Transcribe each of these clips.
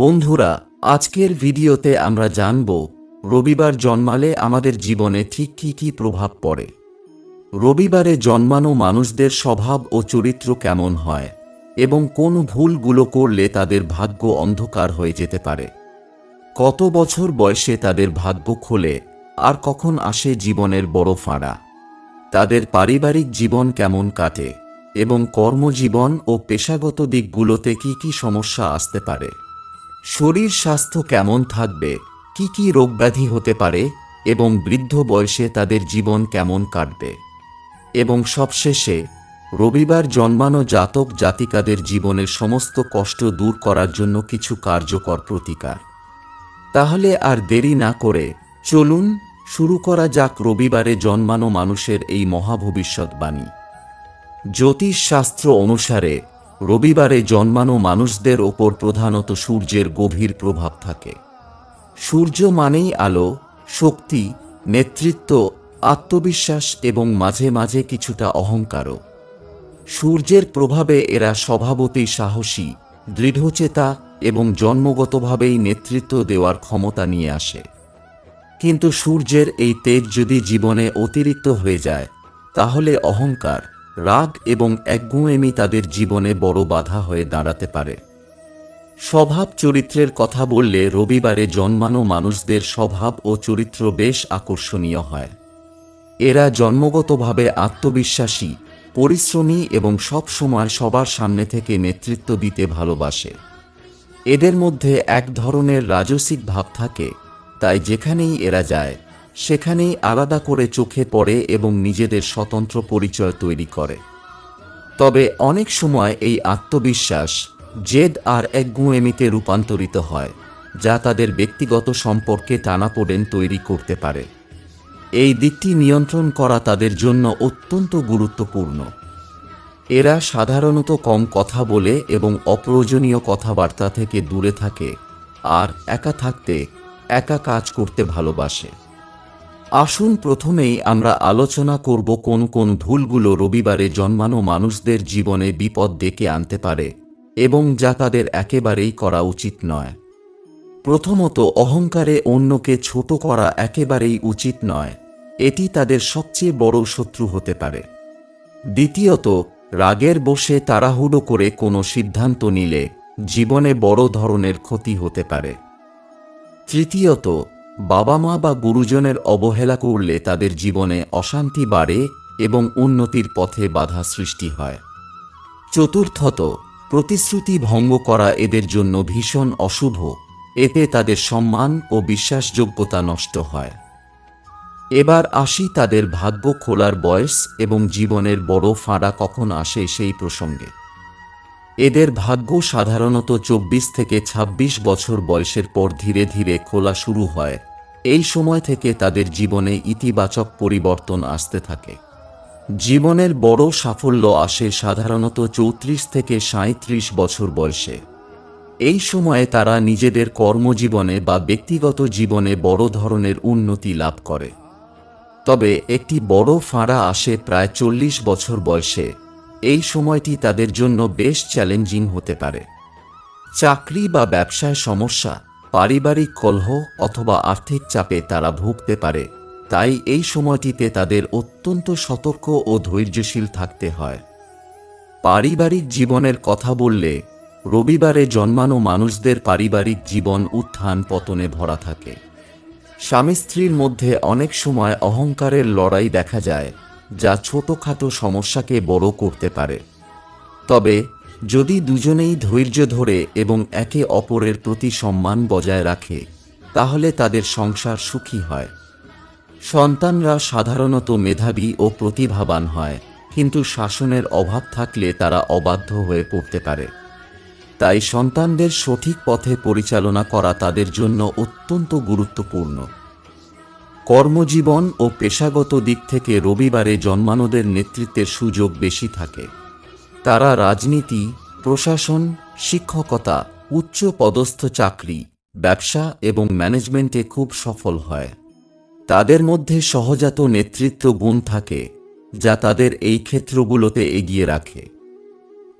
বন্ধুরা, আজকের ভিডিওতে আমরা জানব, রবিবার জন্মালে আমাদের জীবনে ঠিক কী কী প্রভাব পড়ে। রবিবারে জন্মানো মানুষদের স্বভাব ও চরিত্র কেমন হয়, এবং কোন ভুলগুলো করলে তাদের ভাগ্য অন্ধকার হয়ে যেতে পারে। কত বছর বয়সে তাদের ভাগ্য খোলে, আর কখন আসে জীবনের বড় ফাঁড়া। তাদের পারিবারিক জীবন কেমন কাটে, এবং কর্মজীবন ও পেশাগত দিকগুলোতে কি কি সমস্যা আসতে পারে। শরীর স্বাস্থ্য কেমন থাকবে? কি কি রোগব্যাধি হতে পারে? এবং বৃদ্ধ বয়সে তাদের জীবন কেমন কাটবে? এবং সবশেষে, রবিবার জন্মানো জাতক জাতিকাদের জীবনের সমস্ত কষ্ট দূর করার জন্য কিছু কার্যকর প্রতিকার। তাহলে আর দেরি না করে চলুন শুরু করা যাক রবিবারে জন্মানো মানুষের এই মহাভবিষ্যৎবাণী। জ্যোতিষ শাস্ত্র অনুসারে রবিবারে জন্মানো মানুষদের ওপর প্রধানত সূর্যের গভীর প্রভাব থাকে। সূর্য মানেই আলো, শক্তি, নেতৃত্ব, আত্মবিশ্বাস এবং মাঝে মাঝে কিছুটা অহংকারও। সূর্যের প্রভাবে এরা স্বভাবতই সাহসী, দৃঢ়চেতা এবং জন্মগতভাবেই নেতৃত্ব দেওয়ার ক্ষমতা নিয়ে আসে। কিন্তু সূর্যের এই তেজ যদি জীবনে অতিরিক্ত হয়ে যায়, তাহলে অহংকার রাগ এবং একগুঁয়েমি তাদের জীবনে বড় বাধা হয়ে দাঁড়াতে পারে। স্বভাব চরিত্রের কথা বললে রবিবারে জন্মানো মানুষদের স্বভাব ও চরিত্র বেশ আকর্ষণীয় হয়। এরা জন্মগতভাবে আত্মবিশ্বাসী, পরিশ্রমী এবং সব সময় সবার সামনে থেকে নেতৃত্ব দিতে ভালোবাসে। এদের মধ্যে এক ধরনের রাজসিক ভাব থাকে, তাই যেখানেই এরা যায় সেখানেই আলাদা করে চোখে পড়ে এবং নিজেদের স্বতন্ত্র পরিচয় তৈরি করে। তবে অনেক সময় এই আত্মবিশ্বাস জেদ আর একগুঁয়েমিতে রূপান্তরিত হয়, যা তাদের ব্যক্তিগত সম্পর্কে টানাপোড়েন তৈরি করতে পারে। এই দিকটি নিয়ন্ত্রণ করা তাদের জন্য অত্যন্ত গুরুত্বপূর্ণ। এরা সাধারণত কম কথা বলে এবং অপ্রয়োজনীয় কথাবার্তা থেকে দূরে থাকে, আর একা থাকতে, একা কাজ করতে ভালোবাসে। আসুন প্রথমেই আমরা আলোচনা করব কোন কোন ভুলগুলো রবিবারে জন্মানো মানুষদের জীবনে বিপদ ডেকে আনতে পারে এবং যা তাদের একেবারেই করা উচিত নয়। প্রথমত, অহংকারে অন্যকে ছোট করা একেবারেই উচিত নয়। এটি তাদের সবচেয়ে বড় শত্রু হতে পারে। দ্বিতীয়ত, রাগের বসে তাড়াহুড়ো করে কোনো সিদ্ধান্ত নিলে জীবনে বড় ধরনের ক্ষতি হতে পারে। তৃতীয়ত বাবা মা বা গুরুজনের অবহেলা করলে তাদের জীবনে অশান্তি বাড়ে এবং উন্নতির পথে বাধা সৃষ্টি হয়। চতুর্থত, প্রতিশ্রুতি ভঙ্গ করা এদের জন্য ভীষণ অশুভ। এতে তাদের সম্মান ও বিশ্বাসযোগ্যতা নষ্ট হয়। এবার আসি তাদের ভাগ্য খোলার বয়স এবং জীবনের বড় ফাঁড়া কখন আসে সেই প্রসঙ্গে। এদের ভাগ্য সাধারণত চব্বিশ থেকে ২৬ বছর বয়সের পর ধীরে ধীরে খোলা শুরু হয়। এই সময় থেকে তাদের জীবনে ইতিবাচক পরিবর্তন আসতে থাকে। জীবনের বড় সাফল্য আসে সাধারণত চৌত্রিশ থেকে সাঁত্রিশ বছর বয়সে। এই সময়ে তারা নিজেদের কর্মজীবনে বা ব্যক্তিগত জীবনে বড় ধরনের উন্নতি লাভ করে। তবে একটি বড় ফাঁড়া আসে প্রায় চল্লিশ বছর বয়সে। এই সময়টি তাদের জন্য বেশ চ্যালেঞ্জিং হতে পারে। চাকরি বা ব্যবসায় সমস্যা পারিবারিক কলহ অথবা আর্থিক চাপে তারা ভুগতে পারে, তাই এই সময়টিতে তাদের অত্যন্ত সতর্ক ও ধৈর্যশীল থাকতে হয়। পারিবারিক জীবনের কথা বললে, রবিবারে জন্মানো মানুষদের পারিবারিক জীবন উত্থান পতনে ভরা থাকে। স্বামী স্ত্রীর মধ্যে অনেক সময় অহংকারের লড়াই দেখা যায়, যা ছোটখাটো সমস্যাকে বড় করতে পারে। তবে যদি দুজনেই ধৈর্য ধরে এবং একে অপরের প্রতি সম্মান বজায় রাখে, তাহলে তাদের সংসার সুখী হয়। সন্তানরা সাধারণত মেধাবী ও প্রতিভাবান হয়, কিন্তু শাসনের অভাব থাকলে তারা অবাধ্য হয়ে পড়তে পারে। তাই সন্তানদের সঠিক পথে পরিচালনা করা তাদের জন্য অত্যন্ত গুরুত্বপূর্ণ। কর্মজীবন ও পেশাগত দিক থেকে রবিবারে জন্মানোদের নেতৃত্বের সুযোগ বেশি থাকে। তারা রাজনীতি প্রশাসন, শিক্ষকতা, উচ্চ পদস্থ চাকরি, ব্যবসা এবং ম্যানেজমেন্টে খুব সফল হয়। তাদের মধ্যে সহজাত নেতৃত্ব গুণ থাকে, যা তাদের এই ক্ষেত্রগুলোতে এগিয়ে রাখে।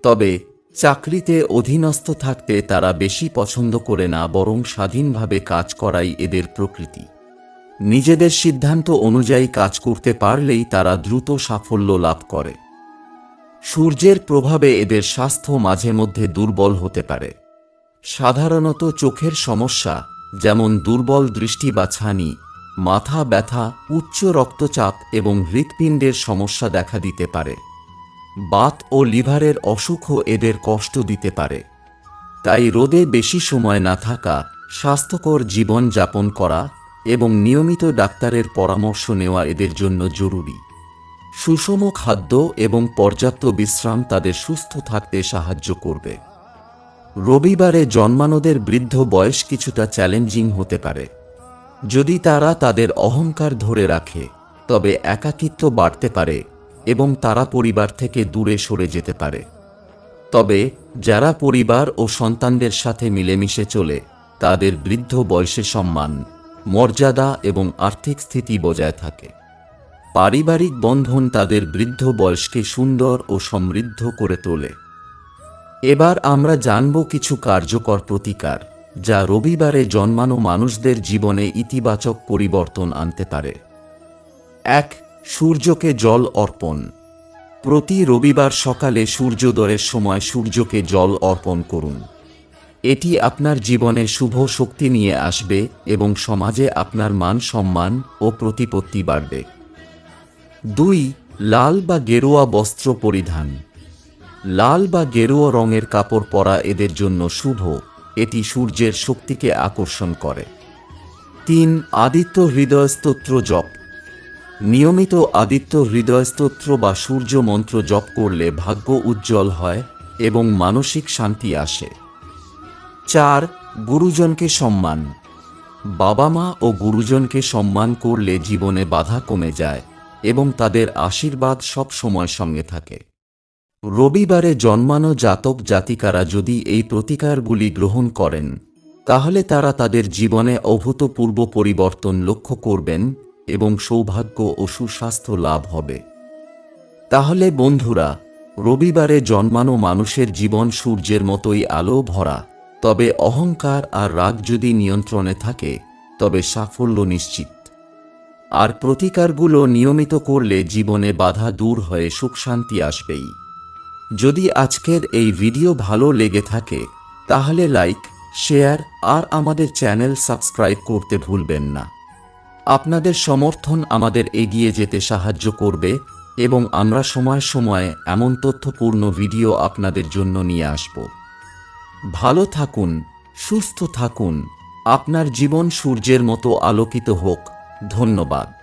তবে, চাকরিতে অধীনস্থ থাকতে তারা বেশি পছন্দ করে না বরং স্বাধীনভাবে কাজ করাই এদের প্রকৃতি। নিজেদের সিদ্ধান্ত অনুযায়ী কাজ করতে পারলেই তারা দ্রুত সাফল্য লাভ করে। সূর্যের প্রভাবে এদের স্বাস্থ্য মাঝে মধ্যে দুর্বল হতে পারে। সাধারণত চোখের সমস্যা, যেমন দুর্বল দৃষ্টি বা ছানি, মাথা ব্যথা, উচ্চ রক্তচাপ এবং হৃৎপিণ্ডের সমস্যা দেখা দিতে পারে। বাত ও লিভারের অসুখও এদের কষ্ট দিতে পারে। তাই রোদে বেশি সময় না থাকা, স্বাস্থ্যকর জীবন যাপন করা এবং নিয়মিত ডাক্তারের পরামর্শ নেওয়া এদের জন্য জরুরি। সুষম খাদ্য এবং পর্যাপ্ত বিশ্রাম তাদের সুস্থ থাকতে সাহায্য করবে। রবিবারে জন্মানোদের বৃদ্ধ বয়স কিছুটা চ্যালেঞ্জিং হতে পারে। যদি তারা তাদের অহংকার ধরে রাখে, তবে একাকিত্ব বাড়তে পারে এবং তারা পরিবার থেকে দূরে সরে যেতে পারে। তবে যারা পরিবার ও সন্তানদের সাথে মিলেমিশে চলে, তাদের বৃদ্ধ বয়সে সম্মান, মর্যাদা এবং আর্থিক স্থিতি বজায় থাকে। পারিবারিক বন্ধন তাদের বৃদ্ধ বয়সকে সুন্দর ও সমৃদ্ধ করে তোলে। এবার আমরা জানব কিছু কার্যকর প্রতিকার, যা রবিবারে জন্মানো মানুষদের জীবনে ইতিবাচক পরিবর্তন আনতে পারে। এক, সূর্যকে জল অর্পণ। প্রতি রবিবার সকালে সূর্যোদয়ের সময় সূর্যকে জল অর্পণ করুন। এটি আপনার জীবনে শুভ শক্তি নিয়ে আসবে এবং সমাজে আপনার মান সম্মান ও প্রতিপত্তি বাড়বে। দুই, লাল বা গেরুয়া বস্ত্র পরিধান। লাল বা গেরুয়া রঙের কাপড় পরা এদের জন্য শুভ, এটি সূর্যের শক্তিকে আকর্ষণ করে। তিন, আদিত্য হৃদয় স্তোত্র জপ। নিয়মিত আদিত্য হৃদয় স্তোত্র বা সূর্য মন্ত্র জপ করলে ভাগ্য উজ্জ্বল হয় এবং মানসিক শান্তি আসে। চার, গুরুজনকে সম্মান। বাবা মা ও গুরুজনকে সম্মান করলে জীবনে বাধা কমে যায়। এবং তাদের আশীর্বাদ সব সময় সঙ্গে থাকে। রবিবারে জন্মানো জাতক জাতিকারা যদি এই প্রতিকারগুলি গ্রহণ করেন, তাহলে তারা তাদের জীবনে অভূতপূর্ব পরিবর্তন লক্ষ্য করবেন এবং সৌভাগ্য ও সুস্বাস্থ্য লাভ হবে। তাহলে বন্ধুরা, রবিবারে জন্মানো মানুষের জীবন সূর্যের মতোই আলো ভরা, তবে অহংকার আর রাগ যদি নিয়ন্ত্রণে থাকে, তবে সাফল্য নিশ্চিত। আর প্রতিকারগুলো নিয়মিত করলে জীবনে বাধা দূর হয়ে সুখ শান্তি আসবেই। যদি আজকের এই ভিডিও ভালো লেগে থাকে, তাহলে লাইক, শেয়ার আর আমাদের চ্যানেল সাবস্ক্রাইব করতে ভুলবেন না। আপনাদের সমর্থন আমাদের এগিয়ে যেতে সাহায্য করবে এবং আমরা সময় সময়ে এমন তথ্যপূর্ণ ভিডিও আপনাদের জন্য নিয়ে আসব। ভালো থাকুন, সুস্থ থাকুন, আপনার জীবন সূর্যের মতো আলোকিত হোক। ধন্যবাদ।